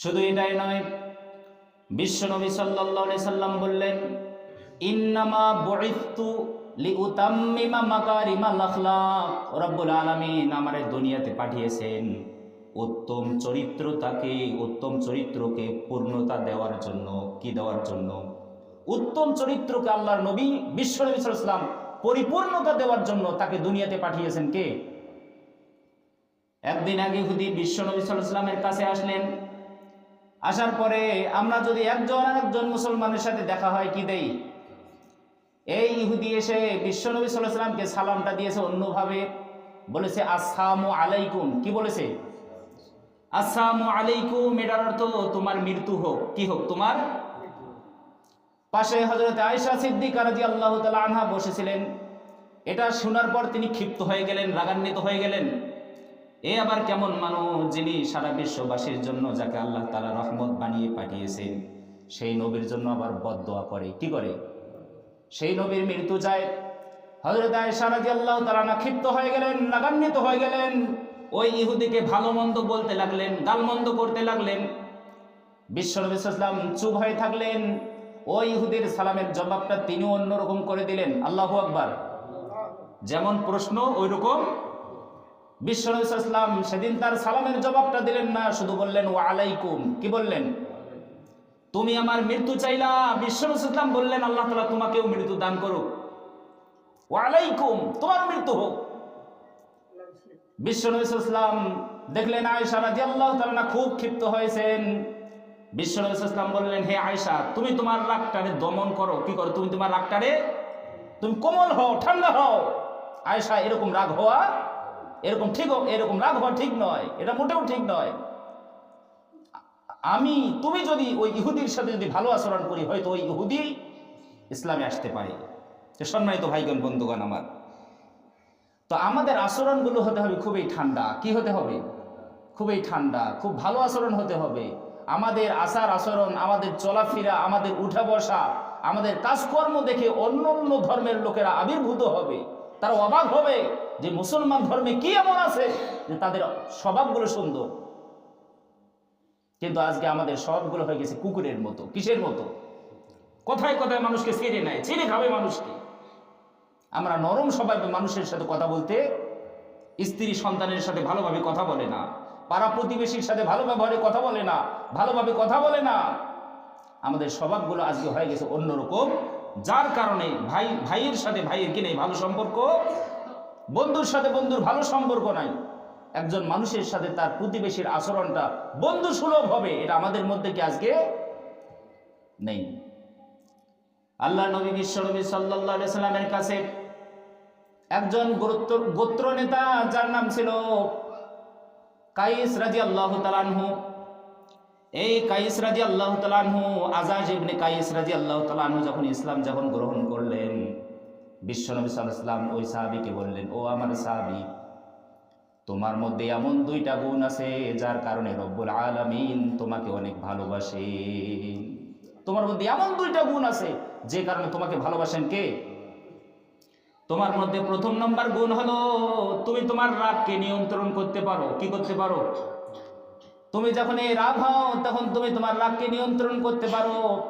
শুধু এটাই নয় বিশ্বনবী সাল্লাল্লাহু সাল্লাম বললেন, ইন্নামা বুইফতু লিউতাম্মিমা মাকারিমাল আখলাক। রব্বুল আলামিন আমারে দুনিয়াতে পাঠিয়েছেন উত্তম চরিত্রতাকে উত্তম চরিত্রকে পূর্ণতা দেওয়ার জন্য। কি দেওয়ার জন্য? উত্তম চরিত্রকে আল্লাহর নবী বিশ্বনবী সাল্লাম পরিপূর্ণতা দেওয়ার জন্য তাকে দুনিয়াতে পাঠিয়েছেন কে? একদিন আগে হুদি বিশ্বনবী সাল্লামের কাছে আসলেন আসার পরে আমরা যদি একজন একজন মুসলমানের সাথে দেখা হয় কি দেই? এই ইহুদি এসে বিশ্বনবী সাল্লামকে সালামটা দিয়েছে অন্যভাবে। বলেছে, আসসালামু আলাইকুম। কি বলেছে? আসসালামু আলাইকুম। এটার অর্থ, তোমার মৃত্যু হোক। কি হোক, তোমার পাশে হজরত আয়েশা সিদ্দিকা রাদিয়াল্লাহু তাআলা আনহা বসেছিলেন। এটা শোনার পর তিনি ক্ষিপ্ত হয়ে গেলেন, রাগান্বিত হয়ে গেলেন। এ আবার কেমন মানুষ যিনি সারা বিশ্ববাসীর জন্য যাকে আল্লাহ তালা রহমত বানিয়ে পাঠিয়েছেন, সেই নবীর জন্য আবার বদদোয়া করে। কি করে? সেই নবীর মৃত্যু যায় হজরত আয়েশা রাদিয়াল্লাহু তাআলা না ক্ষিপ্ত হয়ে গেলেন, রাগান্বিত হয়ে গেলেন। ওই ইহুদিকে ভালো মন্দ বলতে লাগলেন গালমন্দ করতে লাগলেন। বিশ্বনবী ইসলাম চুপ হয়ে থাকলেন। ওই ইহুদির সালামের জবাবটা তিনি অন্যরকম করে দিলেন, আল্লাহু আকবার। যেমন প্রশ্ন ওই রকম বিশ্বনবী ইসলাম সেদিন তার সালামের জবাবটা দিলেন না, শুধু বললেন, ওয়া আলাইকুম। কি বললেন? তুমি আমার মৃত্যু চাইলা। বিশ্বনবী ইসলাম বললেন, আল্লাহ তাআলা তোমাকেও মৃত্যু দান করুক। ওয়া আলাইকুম। তোমার মৃত্যু হোক। বিশ্বনবী ইসলাম দেখলেন, আয়েশা রাদিয়াল্লাহু তাআলা খুব ক্ষিপ্ত হয়েছেন। বিশ্বনবী ইসলাম বললেন, হে আয়েশা, তুমি তোমার রাগটারে দমন করো। কি করো তুমি তোমার রাগটারে? তুমি কোমল হও, ঠান্ডা হও। আয়েশা এরকম রাগ হওয়া এরকম ঠিক এরকম রাগ হওয়া ঠিক নয়, এটা মোটেও ঠিক নয়। আমি, তুমি যদি ওই ইহুদির সাথে যদি ভালো আচরণ করি, হয়তো ওই ইহুদি ইসলামে আসতে পারে। সম্মানিত ভাইগণ, বন্ধুগণ আমার। তো আমাদের আচরণগুলো হতে হবে খুবই ঠান্ডা। কি হতে হবে? খুবই ঠান্ডা। খুব ভালো আচরণ হতে হবে। আমাদের আচার আচরণ, আমাদের চলাফেরা, আমাদের উঠা বসা, আমাদের কাজকর্ম দেখে অন্য অন্য ধর্মের লোকেরা আবির্ভূত হবে। তারা অবাক হবে। যে মুসলমান ধর্মে কি এমন আছে যে তাদের স্বভাবগুলো সুন্দর? কিন্তু আজকে আমাদের স্বভাবগুলো হয়ে গেছে কুকুরের মতো, কিসের মতো? কথায় কথায় মানুষকে ছেড়ে নেয়, ছেড়ে খাবে মানুষকে? আমরা নরম স্বভাবে মানুষের সাথে কথা বলতে, স্ত্রী সন্তানের সাথে ভালোভাবে কথা বলে না, পাড়া প্রতিবেশীর সাথে ভালো ব্যবহারে কথা বলে না, ভালোভাবে কথা বলে না। আমাদের স্বভাবগুলো আজকে হয়ে গেছে অন্যরকম, যার কারণে ভাই ভাইয়ের সাথে ভাইয়ের কি নেই ভালো সম্পর্ক? বন্ধুর সাথে বন্ধুর ভালো সম্পর্ক নাই। একজন মানুষের সাথে তার প্রতিবেশীর আচরণটা বন্ধু সুলভ হবে, এটা আমাদের মধ্যে কি আজকে নেই। আল্লাহ নবী বিশ্ব নবী সাল্লাহ সাল্লামের কাছে একজন গুরুত্ব, গোত্র নেতা, যার নাম ছিল কাইস রাজি আল্লাহ তালানহু এই কাইস রাজি আল্লাহ তালানহু আজাজ ইবনে কাইস রাজি আল্লাহ তালানহু যখন ইসলাম যখন গ্রহণ করলেন বিশ্বনবী সাল্লাম ওই সাহাবিকে বললেন, ও আমার সাহাবি, তোমার মধ্যে এমন দুইটা গুণ আছে যার কারণে রব্বুল আলামিন তোমাকে অনেক ভালোবাসে। তোমার মধ্যে এমন দুইটা গুণ আছে যে কারণে তোমাকে ভালোবাসেন কে? তোমার মধ্যে প্রথম নম্বর গুণ হলো তুমি তোমার রাগকে নিয়ন্ত্রণ করতে পারো। কি করতে পারো? তুমি যখন এই রাগ হও, তখন তুমি তোমার রাগকে নিয়ন্ত্রণ করতে পারো।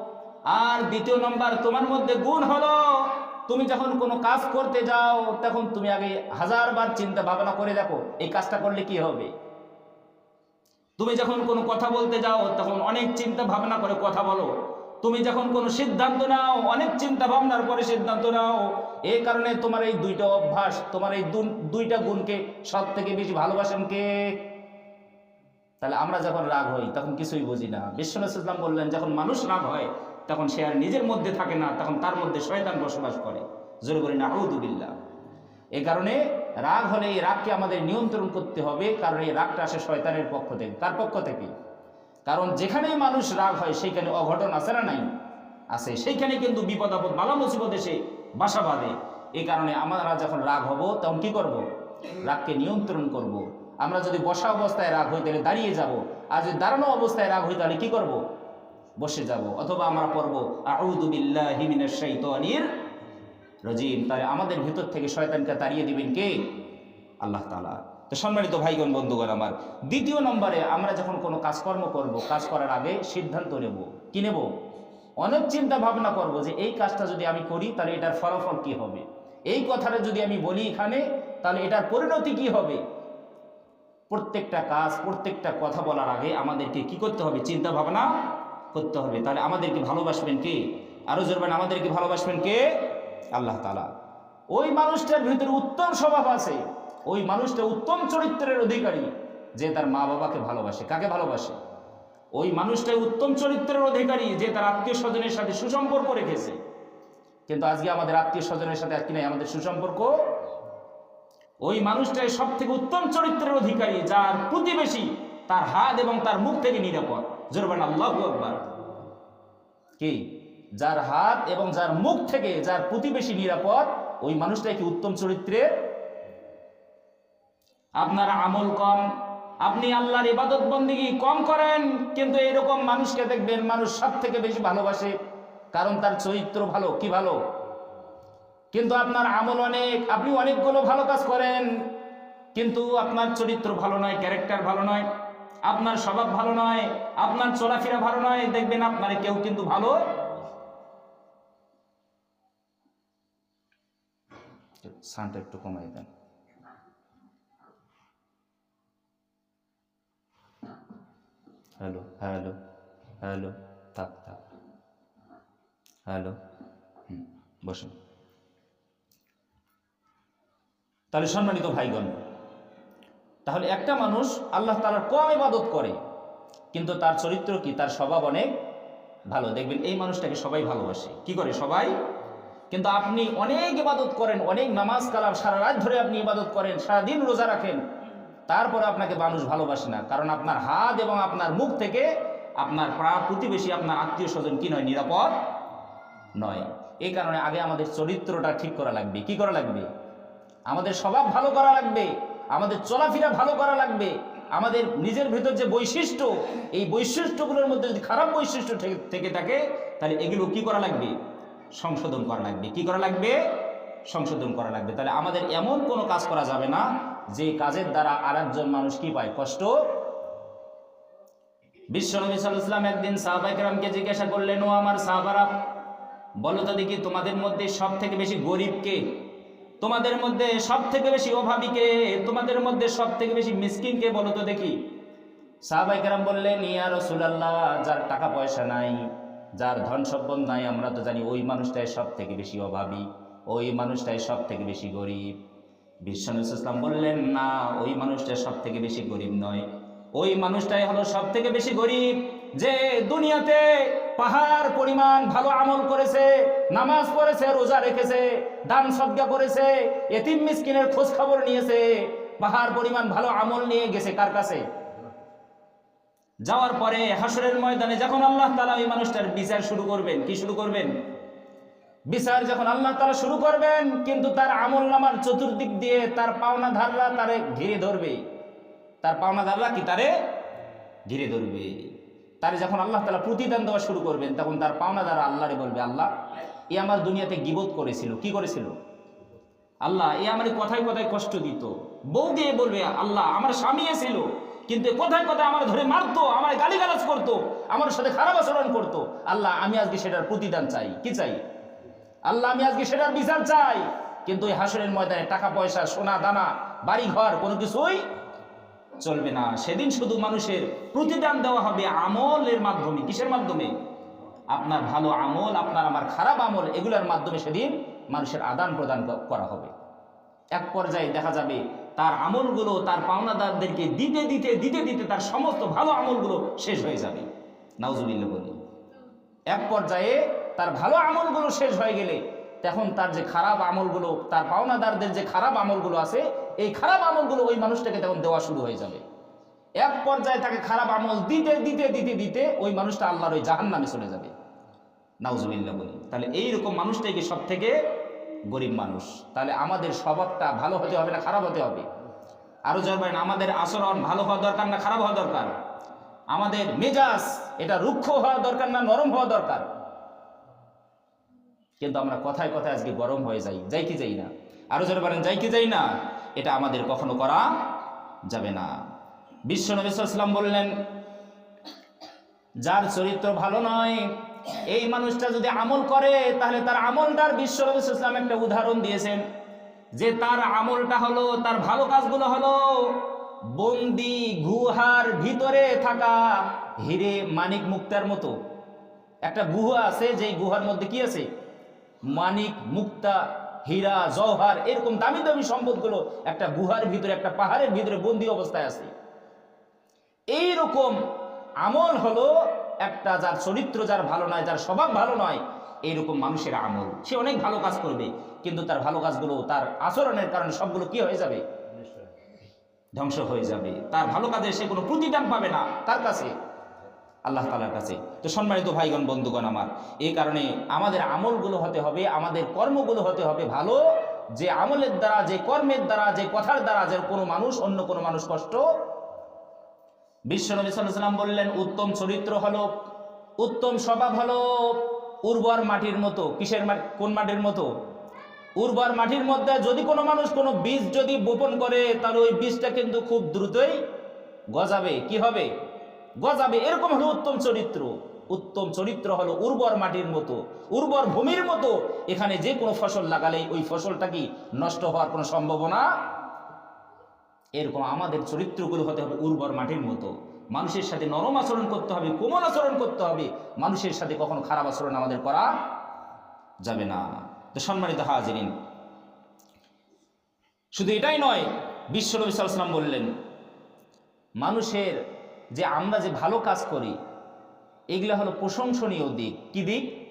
আর দ্বিতীয় নম্বর তোমার মধ্যে গুণ হলো তুমি যখন কোনো কাজ করতে যাও, তখন তুমি আগে হাজার বার চিন্তা ভাবনা করে দেখো, এই কাজটা করলে কি হবে? তুমি যখন কোনো কথা বলতে যাও, তখন অনেক চিন্তা ভাবনা করে কথা বলো। তুমি যখন কোনো সিদ্ধান্ত নাও, অনেক চিন্তা ভাবনার পরে সিদ্ধান্ত নাও এই কারণে তোমার এই দুইটা অভ্যাস, তোমার এই দুইটা গুণকে সব থেকে বেশি ভালোবাসেন কে? তাহলে আমরা যখন রাগ হই, তখন কিছুই বুঝি না। বিশ্বনাথ ইসলাম বললেন, যখন মানুষ রাগ হয় তখন সে আর নিজের মধ্যে থাকে না, তখন তার মধ্যে শয়তান বসবাস করে। জোরে বলি না আউদুবিল্লা এ কারণে রাগ হলে এই রাগকে আমাদের নিয়ন্ত্রণ করতে হবে, কারণ এই রাগটা আসে শয়তানের পক্ষ থেকে। তার পক্ষ থেকে? কারণ যেখানেই মানুষ রাগ হয়, সেইখানে অঘটন আছে না নাই? আছে। সেইখানে কিন্তু বিপদ আপদ, বালা মুসিবত এসে বাসা বাঁধে। এই কারণে আমরা যখন রাগ হব, তখন কি করব? রাগকে নিয়ন্ত্রণ করব। আমরা যদি বসা অবস্থায় রাগ হই, তাহলে দাঁড়িয়ে যাব। আর যদি দাঁড়ানো অবস্থায় রাগ হই, তাহলে কী করব? বসে যাব অথবা আমরা পড়ব আউদুবিল্লাহি মিনাশ শাইতানির রাজিম। তাহলে আমাদের ভিতর থেকে শয়তানকে তাড়িয়ে দিবেন কে? আল্লাহ তাআলা। তো সম্মানিত ভাইগণ, বন্ধুগণ আমার, দ্বিতীয় নম্বরে আমরা যখন কোনো কাজকর্ম করব, কাজ করার আগে সিদ্ধান্ত নেব। কি নেব? অনেক চিন্তা ভাবনা করব যে এই কাজটা যদি আমি করি, তাহলে এটার ফলাফল কি হবে? এই কথাটা যদি আমি বলি এখানে, তাহলে এটার পরিণতি কি হবে? প্রত্যেকটা কাজ, প্রত্যেকটা কথা বলার আগে আমাদেরকে কি করতে হবে? চিন্তা ভাবনা করতে হবে। তাহলে আমাদেরকে ভালোবাসবেন কে? আরও জোরবেন আমাদেরকে ভালোবাসবেন কে? আল্লাহ তালা ওই মানুষটার ভিতরে উত্তম স্বভাব আছে। ওই মানুষটা উত্তম চরিত্রের অধিকারী যে তার মা বাবাকে ভালোবাসে। কাকে ভালোবাসে? ওই মানুষটাই উত্তম চরিত্রের অধিকারী যে তার আত্মীয় স্বজনের সাথে সুসম্পর্ক রেখেছে। কিন্তু আজকে আমাদের আত্মীয় স্বজনের সাথে আর কি নাই, আমাদের সুসম্পর্ক? ওই মানুষটাই সব থেকে উত্তম চরিত্রের অধিকারী যার প্রতিবেশী তার হাত এবং তার মুখ থেকে নিরাপদ। জোরবান, আল্লাহ কি? যার হাত এবং যার মুখ থেকে যার প্রতিবেশী নিরাপদ, ওই মানুষটাই কি উত্তম চরিত্রে? আপনার আমল কম, আপনি আল্লাহর ইবাদত বন্দিগি কম করেন, কিন্তু এরকম মানুষকে দেখবেন মানুষ সব থেকে বেশি ভালোবাসে, কারণ তার চরিত্র ভালো, কি ভালো? কিন্তু আপনার আমল অনেক, আপনি অনেকগুলো ভালো কাজ করেন, কিন্তু আপনার চরিত্র ভালো নয়, ক্যারেক্টার ভালো নয়। আপনার স্বভাব ভালো নয়, আপনার চলাফেরা ভালো নয়, দেখবেন আপনার কেউ কিন্তু ভালো সানটা একটু কমাই দেন। হ্যালো হ্যালো হ্যালো, থাক থাক। হ্যালো, হুম, বসুন। তাহলে সম্মানিত ভাইগণ তাহলে একটা মানুষ আল্লাহ তালার কম ইবাদত করে, কিন্তু তার চরিত্র কি? তার স্বভাব অনেক ভালো। দেখবেন এই মানুষটাকে সবাই ভালোবাসে। কি করে? সবাই। কিন্তু আপনি অনেক ইবাদত করেন, অনেক নামাজ কালাম সারা রাত ধরে আপনি ইবাদত করেন, সারাদিন রোজা রাখেন, তারপরে আপনাকে মানুষ ভালোবাসে না। কারণ আপনার হাত এবং আপনার মুখ থেকে আপনার প্রাণ প্রতিবেশী, আপনার আত্মীয় স্বজন কি নয়? নিরাপদ নয়। এই কারণে আগে আমাদের চরিত্রটা ঠিক করা লাগবে। কি করা লাগবে? আমাদের স্বভাব ভালো করা লাগবে। আমাদের চলাফেরা ভালো করা লাগবে। আমাদের নিজের ভেতর যে বৈশিষ্ট্য, এই বৈশিষ্ট্যগুলোর মধ্যে যদি খারাপ বৈশিষ্ট্য থেকে- থেকে তাহলে এগুলো কি করা লাগবে? সংশোধন করা লাগবে। কি করা লাগবে? সংশোধন করা লাগবে। তাহলে আমাদের এমন কোনো কাজ করা যাবে না, যে কাজের দ্বারা আরেকজন মানুষ কি পায়? কষ্ট? বিশ্বনবী সাল্লাম একদিন সাহাবাইকরামকে জিজ্ঞাসা করলেন, ও আমার সাহাবারা, বলো তো দেখি তোমাদের মধ্যে সব থেকে বেশি গরিব কে? তোমাদের মধ্যে সব থেকে বেশি অভাবী কে তোমাদের মধ্যে সব থেকে বেশি মিসকিন কে বলো তো দেখি। সাহাবাই কেরাম বললেন, ইয়া রসুলাল্লাহ, যার টাকা পয়সা নাই, যার ধন সম্পদ নাই, আমরা তো জানি ওই মানুষটাই সব থেকে বেশি অভাবী, ওই মানুষটাই সব থেকে বেশি গরিব। বিশ্বনবী ইসলাম বললেন, না, ওই মানুষটাই সব থেকে বেশি গরিব নয়। ওই মানুষটাই হলো সব থেকে বেশি গরিব, যে দুনিয়াতে পাহাড় পরিমাণ ভালো আমল করেছে, নামাজ পড়েছে, রোজা রেখেছে, দান সদ্গা করেছে, এতিম মিসকিনের খোঁজ খবর নিয়েছে, পাহাড় পরিমাণ ভালো আমল নিয়ে গেছে কার কাছে? যাওয়ার পরে হাসরের ময়দানে যখন আল্লাহ তালা ওই মানুষটার বিচার শুরু করবেন, কি শুরু করবেন? বিচার যখন আল্লাহ তালা শুরু করবেন, কিন্তু তার আমল নামার চতুর্দিক দিয়ে তার পাওনা ধাররা তারে ঘিরে ধরবে। তার পাওনা ধাররা কি তারে? ঘিরে ধরবে। তারে যখন আল্লাহ তালা প্রতিদান দেওয়া শুরু করবেন, তখন তার পাওনা দ্বারা আল্লাহরে বলবে, আল্লাহ, এ আমার দুনিয়াতে গিবোধ করেছিল। কি করেছিল? আল্লাহ, এ আমার কথায় কথায় কষ্ট দিত। বউ দিয়ে বলবে, আল্লাহ, আমার স্বামী ছিল কিন্তু কোথায় কথায় আমার ধরে মারতো, আমার গালিগালাজ করতো, আমার সাথে খারাপ আচরণ করতো। আল্লাহ, আমি আজকে সেটার প্রতিদান চাই। কি চাই? আল্লাহ, আমি আজকে সেটার বিচার চাই। কিন্তু ওই হাসরের ময়দানে টাকা পয়সা সোনা দানা বাড়ি ঘর কোনো কিছুই চলবে না। সেদিন শুধু মানুষের প্রতিদান দেওয়া হবে আমলের মাধ্যমে। কিসের মাধ্যমে? আপনার ভালো আমল, আপনার আমার খারাপ আমল, এগুলোর মাধ্যমে সেদিন মানুষের আদান প্রদান করা হবে। এক পর্যায়ে দেখা যাবে তার আমলগুলো তার পাওনাদারদেরকে দিতে দিতে দিতে দিতে তার সমস্ত ভালো আমলগুলো শেষ হয়ে যাবে। নাউজুবিল্লাহ বলি। এক পর্যায়ে তার ভালো আমলগুলো শেষ হয়ে গেলে তখন তার যে খারাপ আমলগুলো, তার পাওনাদারদের যে খারাপ আমলগুলো আছে, এই খারাপ আমলগুলো ওই মানুষটাকে তখন দেওয়া শুরু হয়ে যাবে। এক পর্যায়ে তাকে খারাপ আমল দিতে দিতে দিতে দিতে ওই মানুষটা আল্লাহর ওই জাহান নামে চলে যাবে। নাউজুবিল্লাহ বলি। তাহলে এইরকম মানুষটাই কি সব থেকে গরিব মানুষ? তাহলে আমাদের স্বভাবটা ভালো হতে হবে না খারাপ হতে হবে? আরও জানবেন আমাদের আচরণ ভালো হওয়া দরকার না খারাপ হওয়া দরকার? আমাদের মেজাজ, এটা রুক্ষ হওয়া দরকার না নরম হওয়া দরকার? কিন্তু আমরা কথায় কথায় আজকে গরম হয়ে যাই যাই কি যাই না? আরও যারা বলেন, যাই কি যাই না? এটা আমাদের কখনো করা যাবে না। বিশ্ব নবী সাল্লাম বললেন, যার চরিত্র ভালো নয়, এই মানুষটা যদি আমল করে, তাহলে তার আমলটার বিশ্ব নবী সাল্লাম একটা উদাহরণ দিয়েছেন। যে তার আমলটা হলো, তার ভালো কাজগুলো হলো বন্দি গুহার ভিতরে থাকা হিরে মানিক মুক্তার মতো। একটা গুহা আছে, যেই গুহার মধ্যে কি আছে? মানিক, মুক্তা, হীরা, জওহার এরকম দামি দামি সম্পদগুলো একটা গুহার ভিতরে, একটা পাহাড়ের ভিতরে বন্দি অবস্থায় আছে। এইরকম আমল হলো একটা যার চরিত্র যার ভালো নয়, যার স্বভাব ভালো নয়, এইরকম মানুষের আমল। সে অনেক ভালো কাজ করবে, কিন্তু তার ভালো কাজগুলো, তার আচরণের কারণে সবগুলো কি হয়ে যাবে? ধ্বংস হয়ে যাবে। তার ভালো কাজে সে কোনো প্রতিদান পাবে না, তার কাছে, আল্লাহ তালার কাছে। তো সম্মানিত ভাইগণ, বন্ধুগণ আমার, এই কারণে আমাদের আমলগুলো হতে হবে, আমাদের কর্মগুলো হতে হবে ভালো, যে আমলের দ্বারা, যে কর্মের দ্বারা, যে কথার দ্বারা যে কোনো মানুষ, অন্য কোনো মানুষ কষ্ট বিশ্বনবী সাল্লাম বললেন, উত্তম চরিত্র হলো, উত্তম স্বভাব হলো উর্বর মাটির মতো, কিসের কোন মাটির মতো? উর্বর মাটির মধ্যে যদি কোনো মানুষ কোনো বীজ যদি বপন করে, তাহলে ওই বীজটা কিন্তু খুব দ্রুতই গজাবে, কি হবে? গজাবে, এরকম হলো উত্তম চরিত্র। উত্তম চরিত্র হলো উর্বর মাটির মতো, উর্বর ভূমির মতো। এখানে যে কোনো ফসল লাগালে ওই ফসলটা কি নষ্ট হওয়ার কোনো সম্ভাবনা? এরকম আমাদের চরিত্রগুলো হতে হবে উর্বর মাটির মতো। মানুষের সাথে নরম আচরণ করতে হবে, কোমল আচরণ করতে হবে। মানুষের সাথে কখনো খারাপ আচরণ আমাদের করা যাবে না। তো সম্মানিত হাজিরিন, শুধু এটাই নয় বিশ্বনবী সাল্লাম বললেন, মানুষের যে আমরা যে ভালো কাজ করি, এগুলো হলো প্রশংসনীয় দিক। কি দিক?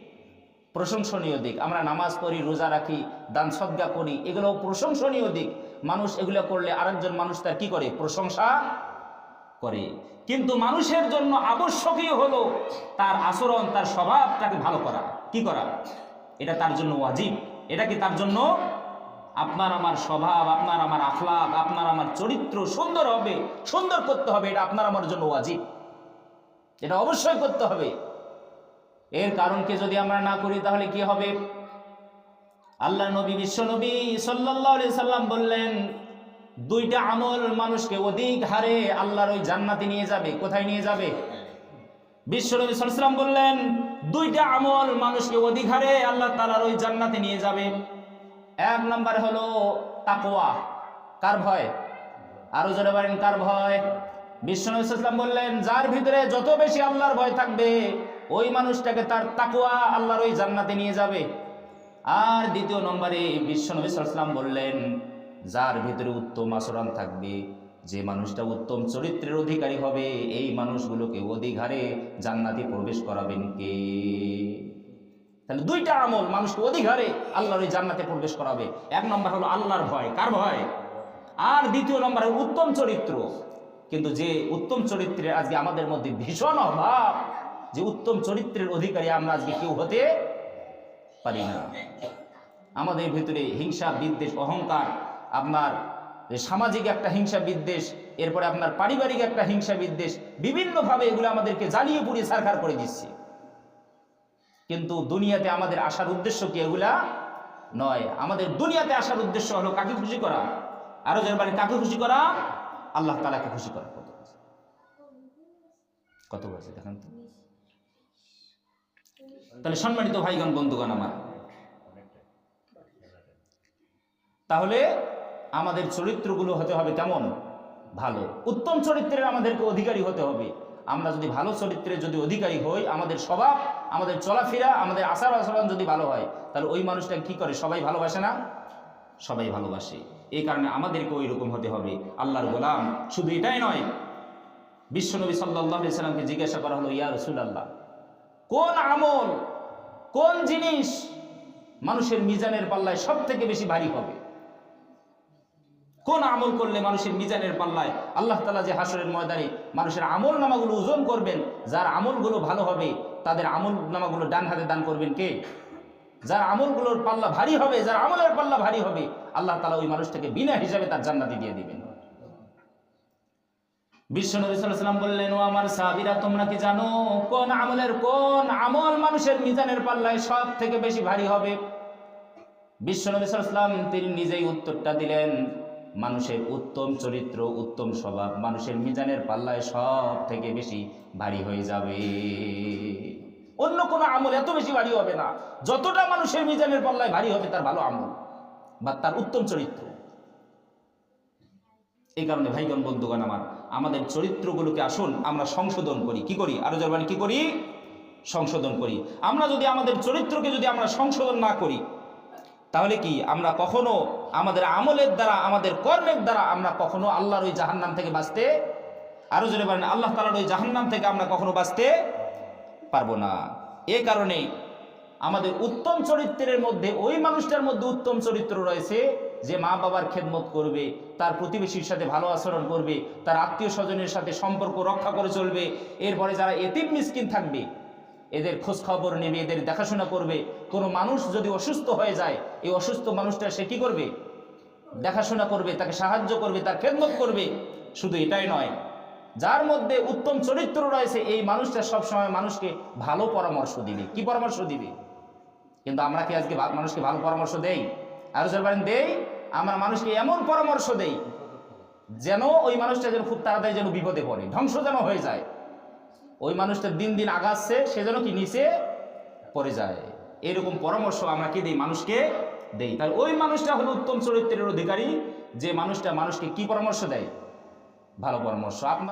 প্রশংসনীয় দিক। আমরা নামাজ পড়ি, রোজা রাখি, দান সদ্গা করি এগুলো প্রশংসনীয় দিক। মানুষ এগুলো করলে আরেকজন মানুষ তার কি করে? প্রশংসা করে। কিন্তু মানুষের জন্য আবশ্যকীয় হলো তার আচরণ, তার স্বভাবটাকে ভালো করা। কি করা? এটা তার জন্য ওয়াজিব। এটা কি তার জন্য আপনার আমার স্বভাব, আপনার আমার আখলাক, আপনার আমার চরিত্র সুন্দর হবে, সুন্দর করতে হবে, এটা আপনার আমার জন্য ওয়াজিব। এটা অবশ্যই করতে হবে। এর কারণকে যদি আমরা না করি, তাহলে কি হবে? আল্লাহ নবী, বিশ্ব নবী সাল্লাহ সাল্লাম বললেন, দুইটা আমল মানুষকে অধিক হারে আল্লাহর ওই জান্নাতে নিয়ে যাবে, কোথায় নিয়ে যাবে? বিশ্ব নবী সাল্লাম বললেন, দুইটা আমল মানুষকে অধিক হারে আল্লাহ তালার ওই জান্নাতে নিয়ে যাবে। এক নম্বর হলো তাকোয়া কার ভয় আরও জোরে বলেন কার ভয় বিশ্বনবী ইসলাম বললেন, যার ভিতরে যত বেশি আল্লাহর ভয় থাকবে, ওই মানুষটাকে তার তাকুয়া আল্লাহর ওই জান্নাতে নিয়ে যাবে। আর দ্বিতীয় নম্বরে বিশ্বনবী ইসলাম বললেন, যার ভিতরে উত্তম আচরণ থাকবে, যে মানুষটা উত্তম চরিত্রের অধিকারী হবে, এই মানুষগুলোকে অধিকারে জান্নাতে প্রবেশ করাবেন কে? তাহলে দুইটা আমল মানুষকে অধিকারে আল্লাহর ওই জান্নাতে প্রবেশ করাবে। এক নম্বর হলো আল্লাহর ভয়। কার ভয়? আর দ্বিতীয় নম্বর হলো উত্তম চরিত্র। কিন্তু যে উত্তম চরিত্রের আজকে আমাদের মধ্যে ভীষণ অভাব, যে উত্তম চরিত্রের অধিকারী আমরা আজকে কেউ হতে পারি না। আমাদের ভিতরে হিংসা, বিদ্বেষ, অহংকার, আপনার সামাজিক একটা হিংসা, বিদ্বেষ, এরপরে আপনার পারিবারিক একটা হিংসা, বিদ্বেষ, বিভিন্নভাবে এগুলো আমাদেরকে জ্বালিয়ে পুড়িয়ে সারখার করে দিচ্ছে। কিন্তু দুনিয়াতে আমাদের আসার উদ্দেশ্য কি এগুলা? নয়। আমাদের দুনিয়াতে আসার উদ্দেশ্য হলো কাকে খুশি করা? আরও যার বাড়ি কাকে খুশি করা? আল্লাহ তালাকে খুশি করা। কত? কত হয়েছে দেখেন তো। তাহলে সম্মানিত ভাইগণ, বন্ধুগণ আমার। তাহলে আমাদের চরিত্রগুলো হতে হবে কেমন? ভালো। উত্তম চরিত্রের আমাদেরকে অধিকারী হতে হবে। আমরা যদি ভালো চরিত্রের যদি অধিকারী হই, আমাদের স্বভাব, আমাদের চলাফেরা, আমাদের আচার আচরণ যদি ভালো হয়, তাহলে ওই মানুষটা কি করে? সবাই ভালোবাসে না? সবাই ভালোবাসে। এই কারণে আমাদেরকে ওই রকম হতে হবে। আল্লাহর গোলাম। শুধু এটাই নয়, বিশ্বনবী সাল্লাহ সাল্লামকে জিজ্ঞাসা করা হলো, ইয়া রসুল আল্লাহ কোন আমল, কোন জিনিস মানুষের মিজানের পাল্লায় সব থেকে বেশি ভারী হবে? কোন আমল করলে মানুষের মিজানের পাল্লায় আল্লাহ তালা যে হাসরের ময়দানে মানুষের আমল নামাগুলো ওজন করবেন, যার আমলগুলো ভালো হবে, তাদের আমল নামাগুলো ডান হাতে দান করবেন কে? যার আমলগুলোর পাল্লা ভারী হবে, যার আমলের পাল্লা ভারী হবে, আল্লাহ তালা ওই মানুষটাকে বিনা হিসাবে তার জান্নাতি দিয়ে দিবেন। বিশ্ব নবী সাল্লাম বললেন, ও আমার সাহাবিরা, তোমরা কি জানো কোন আমলের কোন আমল মানুষের মিজানের পাল্লায় সব থেকে বেশি ভারী হবে? বিশ্ব নবী সাল্লাম তিনি নিজেই উত্তরটা দিলেন মানুষের উত্তম চরিত্র, উত্তম স্বভাব, মানুষের মিজানের পাল্লায় সব থেকে বেশি ভারী হয়ে যাবে। অন্য কোনো আমল এত বেশি ভারী হবে না। যতটা মানুষের মিজানের পাল্লায় ভারী হবে, তার ভালো আমল। বা তার উত্তম চরিত্র। এই কারণে ভাইগণ, বন্ধুগণ আমার, আমাদের চরিত্রগুলোকে আসুন, আমরা সংশোধন করি। কি করি? আরও জারবানি কি করি? সংশোধন করি। আমরা যদি আমাদের চরিত্রকে যদি আমরা সংশোধন না করি তাহলে কি আমরা কখনো আমাদের আমলের দ্বারা, আমাদের কর্মের দ্বারা আমরা কখনো আল্লাহর ওই জাহান্নাম থেকে বাঁচতে, আরও জোরে বলেন, আল্লাহ তালার ওই জাহান্নাম থেকে আমরা কখনো বাঁচতে পারব না। এ কারণে আমাদের উত্তম চরিত্রের মধ্যে, ওই মানুষটার মধ্যে উত্তম চরিত্র রয়েছে যে মা বাবার খেদমত করবে, তার প্রতিবেশীর সাথে ভালো আচরণ করবে, তার আত্মীয় স্বজনের সাথে সম্পর্ক রক্ষা করে চলবে, এরপরে যারা এতিম মিসকিন থাকবে এদের খোঁজ খবর নেবে, এদের দেখাশোনা করবে। কোনো মানুষ যদি অসুস্থ হয়ে যায়, এই অসুস্থ মানুষটা সে কি করবে? দেখাশোনা করবে, তাকে সাহায্য করবে, তার খেদমত করবে। শুধু এটাই নয়, যার মধ্যে উত্তম চরিত্র রয়েছে, এই মানুষটা সবসময় মানুষকে ভালো পরামর্শ দিবে। কি পরামর্শ দিবে? কিন্তু আমরা কি আজকে মানুষকে ভালো পরামর্শ দেই? আরও বলেন, দেই। আমরা মানুষকে এমন পরামর্শ দেই, যেন ওই মানুষটা যেন খুব তাড়াতাড়ি যেন বিপদে পড়ে, ধ্বংস যেন হয়ে যায়। ওই মানুষটা দিন দিন আগাচ্ছে, সে যেন কি নিচে পড়ে যায়। এরকম পরামর্শ আমরা কি দিই? মানুষকে দেই। তাহলে ওই মানুষটা হলো উত্তম চরিত্রের অধিকারী, যে মানুষটা মানুষকে কি পরামর্শ দেয়? ভালো পরামর্শ। আপনার